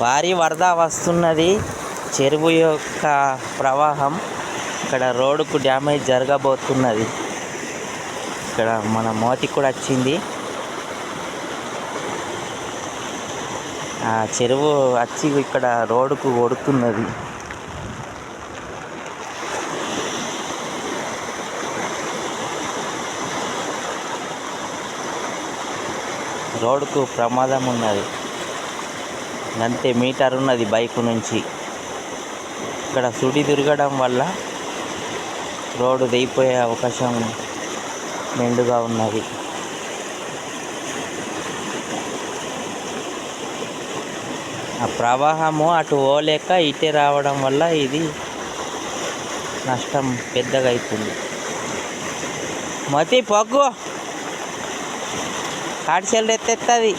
భారీ వరద వస్తున్నది. చెరువు యొక్క ప్రవాహం ఇక్కడ రోడ్డుకు డ్యామేజ్ జరగబోతున్నది. ఇక్కడ మన మోతికి కూడా వచ్చింది. ఆ చెరువు వచ్చి ఇక్కడ రోడ్డుకు కొడుతున్నది. రోడ్డుకు ప్రమాదం ఉన్నది. అంతే మీటర్ ఉన్నది బైక్ నుంచి. ఇక్కడ సుడి తిరగడం వల్ల రోడ్డు దిగిపోయే అవకాశం మెండుగా ఉన్నది. ఆ ప్రవాహము అటు ఓలేక ఇటే రావడం వల్ల ఇది నష్టం పెద్దగా అవుతుంది మతి పొగ్గు కాడిచెల్లు ఎత్తెత్తది.